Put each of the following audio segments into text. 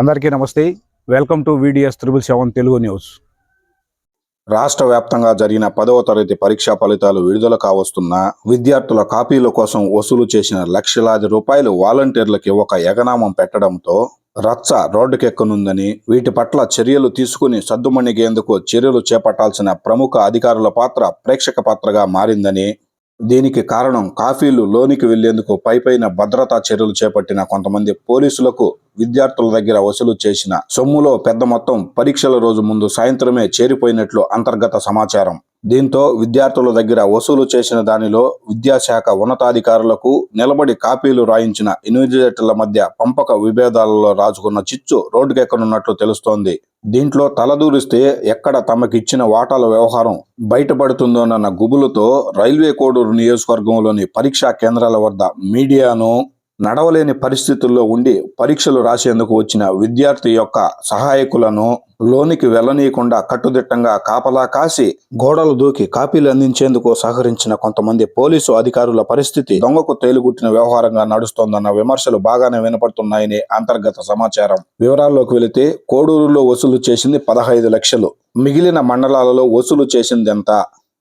అందరికీ నమస్తే. Welcome to VDS triple seven Telugu news రాష్ట్ర వ్యాప్తంగా జరిగిన పదవ తరగతి పరీక్షా ఫలితాలు విడుదల కావస్తున్న విద్యార్థుల కాపీల కోసం వసూలు చేసిన లక్షలాది రూపాయలు వాలంటీర్లకి ఒక ఎగనామం పెట్టడంతో రచ్చ రోడ్డుకెక్కనుందని వీటి పట్ల చర్యలు తీసుకుని సద్దుమణిగేందుకు చర్యలు చేపట్టాల్సిన ప్రముఖ అధికారుల పాత్ర ప్రేక్షక పాత్రగా మారిందని దీనికి కారణం కాఫీలు లోనికి వెళ్ళేందుకు పైపైన భద్రతా చర్యలు చేపట్టిన కొంతమంది పోలీసులకు విద్యార్థుల దగ్గర వసూలు చేసిన సొమ్ములో పెద్ద మొత్తం పరీక్షల రోజు ముందు సాయంత్రమే చేరిపోయినట్లు అంతర్గత సమాచారం. దీంతో విద్యార్థుల దగ్గర వసూలు చేసిన దానిలో విద్యాశాఖ ఉన్నతాధికారులకు నిలబడి కాపీలు రాయించిన ఇన్విజిలేటర్ల మధ్య పంపక విభేదాలలో రాజుకున్న చిచ్చు రోడ్డుకెక్కనున్నట్లు తెలుస్తోంది. దీంట్లో తలదూరిస్తే ఎక్కడ తమకిచ్చిన వాటాల వ్యవహారం బయటపడుతుందోనన్న గుబులుతో రైల్వే కోడూరు నియోజకవర్గంలోని పరీక్షా కేంద్రాల వద్ద మీడియాను నడవలేని పరిస్థితుల్లో ఉండి పరీక్షలు రాసేందుకు వచ్చిన విద్యార్థి యొక్క సహాయకులను లోనికి వెళ్ళనీయకుండా కట్టుదిట్టంగా కాపలా కాసి గోడలు దూకి కాపీలు అందించేందుకు సహకరించిన కొంతమంది పోలీసు అధికారుల పరిస్థితి దొంగకు తేలుగుట్టిన వ్యవహారంగా నడుస్తోందన్న విమర్శలు బాగానే వినపడుతున్నాయని అంతర్గత సమాచారం. వివరాల్లోకి వెళితే కోడూరులో వసూలు చేసింది పదహైదు లక్షలు. మిగిలిన మండలాలలో వసూలు చేసిందెంత?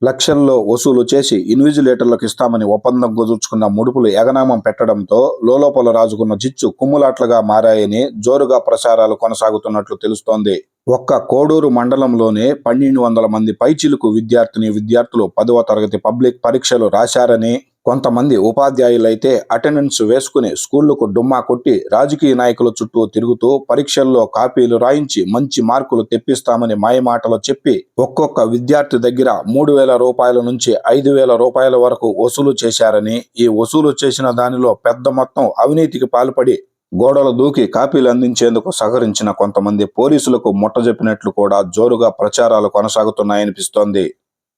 లక్షల్లో వసూలు చేసి ఇన్విజిలేటర్లకు ఇస్తామని ఒప్పందం కుదుర్చుకున్న ముడుపులు ఎగనామం పెట్టడంతో లోలోపల రాజుకున్న జిచ్చు కుమ్ములాట్లుగా మారాయని జోరుగా ప్రచారాలు కొనసాగుతున్నట్లు తెలుస్తోంది. ఒక్క కోడూరు మండలంలోనే పన్నెండు వందల మంది పైచిలుకు విద్యార్థిని విద్యార్థులు పదవ తరగతి పబ్లిక్ పరీక్షలు రాశారని కొంతమంది ఉపాధ్యాయులైతే అటెండెన్స్ వేసుకుని స్కూళ్ళకు డుమ్మా కొట్టి రాజకీయ నాయకుల చుట్టూ తిరుగుతూ పరీక్షల్లో కాపీలు రాయించి మంచి మార్కులు తెప్పిస్తామని మాయమాటలు చెప్పి ఒక్కొక్క విద్యార్థి దగ్గర మూడు వేల రూపాయల నుంచి ఐదు వేల రూపాయల వరకు వసూలు చేశారని ఈ వసూలు చేసిన దానిలో పెద్ద మొత్తం అవినీతికి పాల్పడి గోడలు దూకి కాపీలు అందించేందుకు సహకరించిన కొంతమంది పోలీసులకు ముట్టజెప్పినట్లు కూడా జోరుగా ప్రచారాలు కొనసాగుతున్నాయనిపిస్తోంది.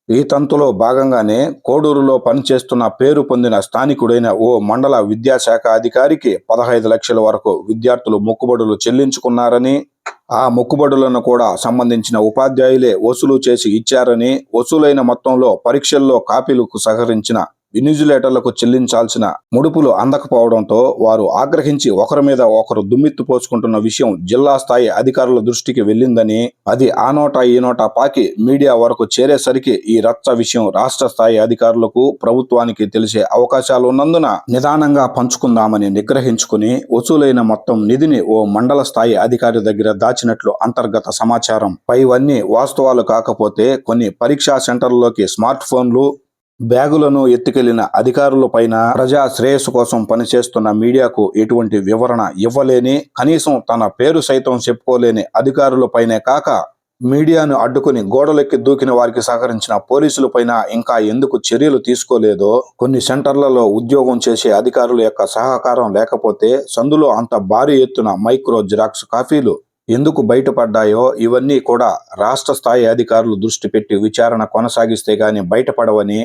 ఈ తంతులో భాగంగానే కోడూరులో పనిచేస్తున్న పేరు పొందిన స్థానికుడైన ఓ మండల విద్యాశాఖ అధికారికి పదహైదు లక్షల వరకు విద్యార్థులు మొక్కుబడులు చెల్లించుకున్నారని ఆ మొక్కుబడులను కూడా సంబంధించిన ఉపాధ్యాయులే వసూలు చేసి ఇచ్చారని వసూలైన మొత్తంలో పరీక్షల్లో కాపీలకు సహకరించిన ఇన్విజిలేటర్లకు చెల్లించాల్సిన ముడుపులు అందకపోవడంతో వారు ఆగ్రహించి ఒకరి మీద ఒకరు దుమ్మిత్తు పోసుకుంటున్న విషయం జిల్లా స్థాయి అధికారుల దృష్టికి వెళ్ళిందని అది ఆ నోటా ఈ నోటా పాకి మీడియా వరకు చేరేసరికి ఈ రచ్చ విషయం రాష్ట్ర స్థాయి అధికారులకు ప్రభుత్వానికి తెలిసే అవకాశాలు ఉన్నందున నిదానంగా పంచుకుందామని నిగ్రహించుకుని వసూలైన మొత్తం నిధిని ఓ మండల స్థాయి అధికారి దగ్గర దాచినట్లు అంతర్గత సమాచారం. పైవన్నీ వాస్తవాలు కాకపోతే కొన్ని పరీక్షా సెంటర్లలోకి స్మార్ట్ ఫోన్లు బ్యాగులను ఎత్తుకెళ్ళిన అధికారుల పైన ప్రజా శ్రేయస్సు కోసం పనిచేస్తున్న మీడియాకు ఎటువంటి వివరణ ఇవ్వలేని కనీసం తన పేరు సైతం చెప్పుకోలేని అధికారులపైనే కాక మీడియాను అడ్డుకుని గోడలెక్కి దూకిన వారికి సహకరించిన పోలీసులపైన ఇంకా ఎందుకు చర్యలు తీసుకోలేదో కొన్ని సెంటర్లలో ఉద్యోగం చేసే అధికారుల యొక్క సహకారం లేకపోతే సందులో అంత భారీ ఎత్తున మైక్రో జిరాక్స్ కాఫీలు ఎందుకు బయటపడ్డాయో ఇవన్నీ కూడా రాష్ట్ర స్థాయి అధికారులు దృష్టి పెట్టి విచారణ కొనసాగిస్తే గాని బయటపడవని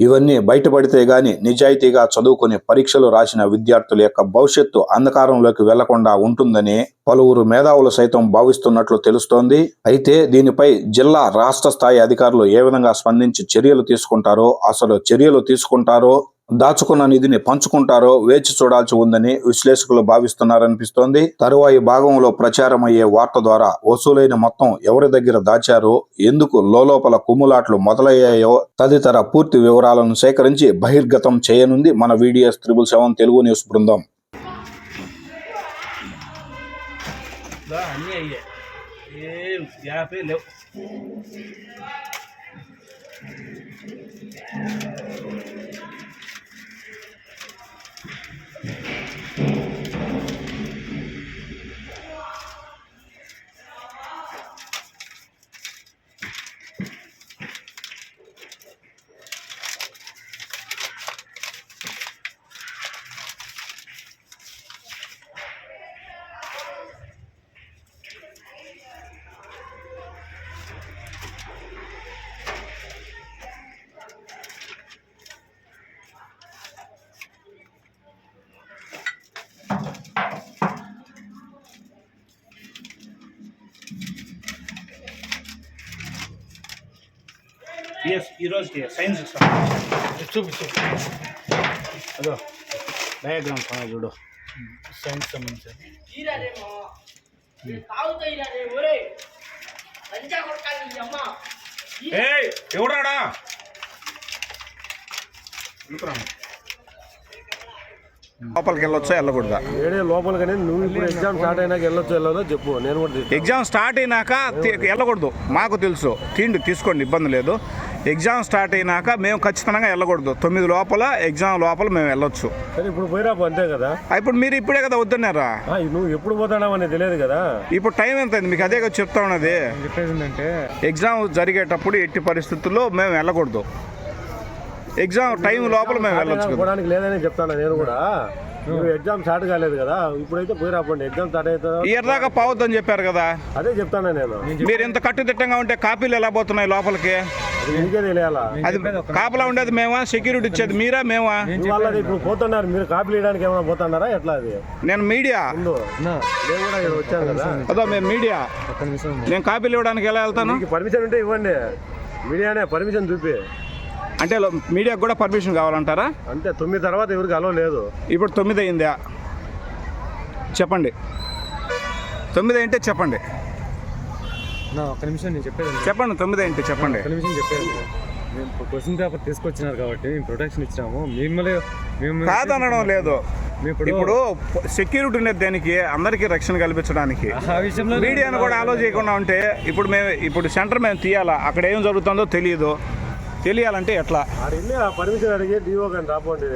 ఇవన్నీ బయటపడితే గాని నిజాయితీగా చదువుకుని పరీక్షలు రాసిన విద్యార్థుల యొక్క భవిష్యత్తు అంధకారంలోకి వెళ్ళకుండా ఉంటుందని పలువురు మేధావులు సైతం భావిస్తున్నట్లు తెలుస్తోంది. అయితే దీనిపై జిల్లా రాష్ట్ర స్థాయి అధికారులు ఏ విధంగా స్పందించి చర్యలు తీసుకుంటారో అసలు చర్యలు తీసుకుంటారో దాచుకున్న నిధిని పంచుకుంటారో వేచి చూడాల్సి ఉందని విశ్లేషకులు భావిస్తున్నారనిపిస్తోంది. తరువాయి భాగంలో ప్రచారం అయ్యే వార్త ద్వారా వసూలైన మొత్తం ఎవరి దగ్గర దాచారో ఎందుకు లోలోపల కుమ్ములాట్లు మొదలయ్యాయో తదితర పూర్తి వివరాలను సేకరించి బహిర్గతం చేయనుంది మన videos triple seven Telugu news బృందం. దా ఎస్ ఈరోజుకి సైన్స్ చూపి చూపి అదో డయాగ్రామ్స్ ఉన్నాయి చూడు. సైన్స్ సంబంధించి. ఏయ్ ఎవరాడా లోపలికి వెళ్ళొచ్చా వెళ్ళకూడదా? ఏడే లోపల కానీ నువ్వు ఇప్పుడు ఎగ్జామ్ స్టార్ట్ అయినాక వెళ్ళొచ్చు వెళ్ళదో చెప్పు నేను కూడా. ఎగ్జామ్ స్టార్ట్ అయినాక వెళ్ళకూడదు. మాకు తెలుసు. తిండి తీసుకోండి ఇబ్బంది లేదు. ఎగ్జామ్ స్టార్ట్ అయినాక మేము ఖచ్చితంగా వెళ్ళకూడదు. తొమ్మిది లోపల ఎగ్జామ్ లోపల మేము వెళ్ళొచ్చు. సరే ఇప్పుడు అంతే కదా? ఇప్పుడు మీరు ఇప్పుడే కదా వద్దన్నారా? నువ్వు ఎప్పుడు పోతాడావు అనేది తెలియదు కదా? ఇప్పుడు టైం ఎంత అయింది? మీకు అదే కదా చెప్తా ఉన్నది. ఎగ్జామ్ జరిగేటప్పుడు ఎట్టి పరిస్థితుల్లో మేము వెళ్ళకూడదు. ఎగ్జామ్ టైం లోపల మేము వెళ్ళొచ్చు లేదని చెప్తాను నేను కూడా. నువ్వు ఎగ్జామ్ స్టార్ట్ కాలేదు కదా ఇప్పుడైతే పోయిరాపండి ఎగ్జామ్ స్టార్ట్ అయితే ఇయర్ దాకా పోవద్దని చెప్పారు కదా. అదే చెప్తాను నేను. మీరు ఇంత కట్టుదిట్టంగా ఉంటే కాపీలు ఎలా పోతున్నాయి లోపలికి? అది నీకే తెలియాలా? అది కాపలా ఉండేది మేమా? సెక్యూరిటీ ఇచ్చేది మీరా మేమా? ఇప్పుడు పోతున్నారు మీరు కాపీలు ఇవ్వడానికి ఏమైనా పోతున్నారా? ఎట్లా అది? నేను మీడియా. ముందు. నేను కూడా ఇక్కడ వచ్చాను కదా. అదో మేము మీడియా. నేను కాపీలు ఇవ్వడానికి ఎలా వెళ్తాను? మీకు పర్మిషన్ ఉంటే ఇవ్వండి. మీడియానే పర్మిషన్ చూపి. అంటే మీడియాకు కూడా పర్మిషన్ కావాలంటారా? అంతే తొమ్మిది తర్వాత ఎవరికి అలో లేదు ఇప్పుడు తొమ్మిది అయిందా? చెప్పండి. తొమ్మిది ఏంటి చెప్పండి. నా ఒక్క నిమిషం నేను చెప్పేది చెప్పండి తొమ్మిది ఏంటి చెప్పండి. ఒక్క నిమిషం చెప్పేది మేము క్వశ్చన్ పేపర్ తీసుకొచ్చినారు కాబట్టి మేము ప్రొటెక్షన్ ఇచ్చినాము. మిమ్మల్ని మేము కాదనడం లేదు. ఇప్పుడు ఇప్పుడు సెక్యూరిటీ ఉండేది దేనికి అందరికీ రక్షణ కల్పించడానికి. ఆ విషయంలో మీడియాను కూడా ఆలో చేయకుండా ఉంటే ఇప్పుడు మేము ఇప్పుడు సెంటర్ మేము తీయాలా? అక్కడ ఏం జరుగుతుందో తెలియదు తెలియాలంటే ఎట్లా? పర్మిషన్ అడిగి డిఓ కానీ రాపోండి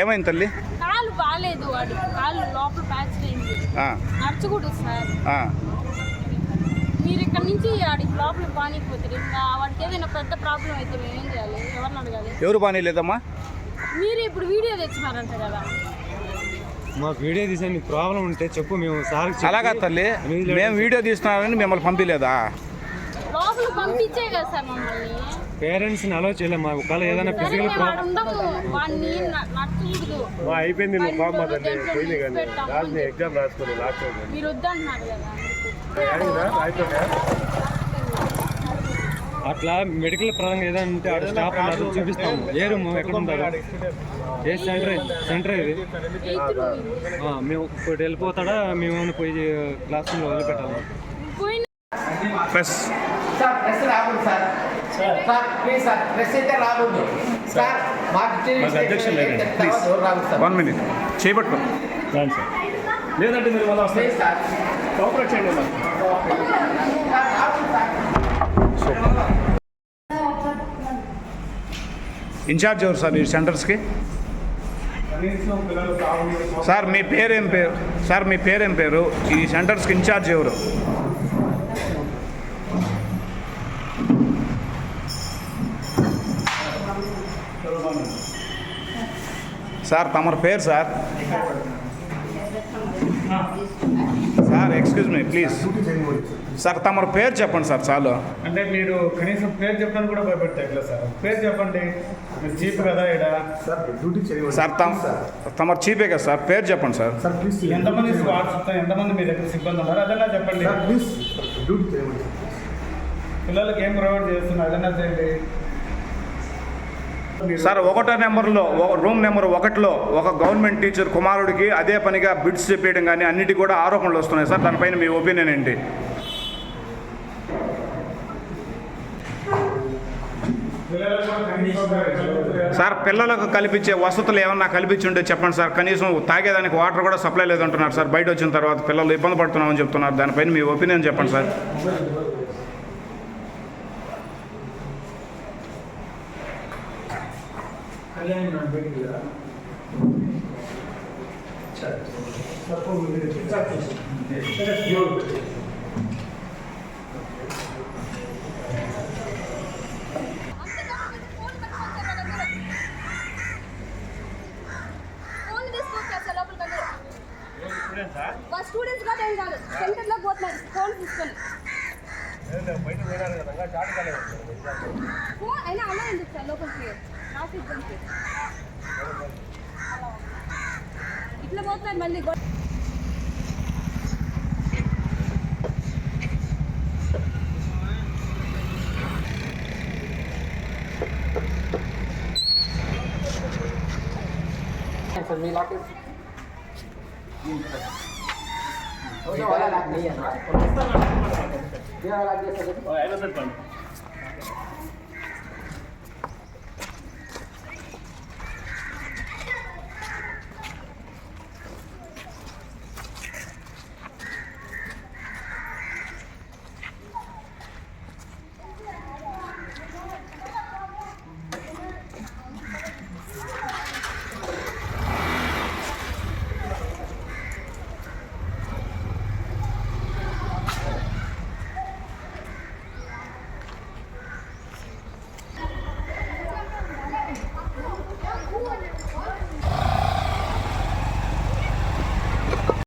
ఏమైంది తల్లి? కాలు బాగాలేదు వాడు కాలు లోపల ప్యాచ్ అయింది. ఆ, నడచకూడదు సార్. ఆ. మీరు ఇక్కడ నుంచి ఆడికి లోపల పానీకపోతారు ఇంకా వాడికి ఏదైనా పెద్ద ప్రాబ్లం అయితే మేము ఏం చేయాలి? ఎవరిని అడగాలి? ఎవరు బాగానే లేదమ్మా? మీరు ఇప్పుడు వీడియో తెచ్చినారంట కదా. మాకు వీడియో తీసే ప్రాబ్లం ఉంటే చెప్పు మేము సార్ అలాగా తల్లి. మేము వీడియో తీస్తున్నామని మిమ్మల్ని పంపించలేదా? లోపల పంపించే కదా సార్ మమ్మల్ని. పేరెంట్స్ని అలో చేయలేము మా ఒకవేళ ఏదైనా ఫిజికల్ మా అయిపోయింది నువ్వు ఫామ్ మా తల్లి పోయింది. కానీ. లాస్ట్ ఎగ్జామ్ రాసుకొని లాస్ట్ అట్లా మెడికల్ పరంగా ఏదైనా ఉంటే ఆడ స్టాఫ్ ఉన్నారు చూపిస్తాము. ఏ రూమ్ ఎక్కడ ఉంటారు ఏ సెంటర్ సెంటర్ ఇది? మేము ఇప్పుడు వెళ్ళిపోతాడా? మేము పోయి క్లాస్ రూమ్లో వదిలిపెట్టాలి? ప్రెస్ సార్ రాకూడదు sir. Sir please sir press అయితే రాకూడదు సార్ మాకు అధ్యక్షులు లేదండి. తర్వాత ఎవరు రాకూడదు సార్ వన్ మినిట్ చేపట్టు లేదంటే మీరు మళ్ళీ సార్. కోఆపరేట్ చేయండి ఇన్ఛార్జ్ ఎవరు సార్ ఈ సెంటర్స్కి? సార్ మీ పేరేం పేరు? సార్ మీ పేరేం పేరు? ఈ సెంటర్స్కి ఇన్ఛార్జ్ ఎవరు? సార్ తమరి పేరు sir. Sir excuse me please sir తమరి పేరు చెప్పండి సార్ చాలు. అంటే మీరు కనీసం పేరు చెప్పడానికి కూడా భయపెడతాయి ఎట్లా సార్? పేరు చెప్పండి. మీరు చీప్ కదా ఇక్కడ సార్ తమ తమరు చీపే కదా సార్ పేరు చెప్పండి సార్. ఎంతమంది ఎంతమంది మీ దగ్గర సిబ్బంది ఉన్నారు? అదన్నా చెప్పండి. పిల్లలకి ఏం ప్రొవైడ్ చేస్తున్నారు? అదన్నా చేయండి సార్ ఒకటో నెంబర్లో రూమ్ నెంబర్ ఒకటిలో ఒక గవర్నమెంట్ టీచర్ కుమారుడికి అదే పనిగా బిడ్స్ చెప్పేయడం కానీ అన్నిటి కూడా ఆరోపణలు వస్తున్నాయి. సార్ దానిపైన మీ ఒపీనియన్ ఏంటి? సార్ పిల్లలకు కల్పించే వసతులు ఏమన్నా కల్పించి ఉంటే చెప్పండి సార్. కనీసం తాగేదానికి వాటర్ కూడా సప్లై లేదంటున్నారు సార్. బయట వచ్చిన తర్వాత పిల్లలు ఇబ్బంది పడుతున్నామని చెప్తున్నారు. దానిపైన మీ ఒపీనియన్ చెప్పండి సార్. ఫోన్ తీసుకొచ్చేస్తా లోపలికి అందరూ స్టూడెంట్స్ కాదు ఏం కాదు సెంటర్లో పోతున్నారు ఫోన్ తీసుకొని ఫోన్ అయినా అలా ఎందుకు సార్ లోపలికి ట్రాఫిక్ గురించి ఇట్లా పోతున్నారు మళ్ళీ గొ- సార్ మీ లాకెట్ కొంచెం వాళ్ళ లాక్ చేయండి. ఆయన పెట్టండి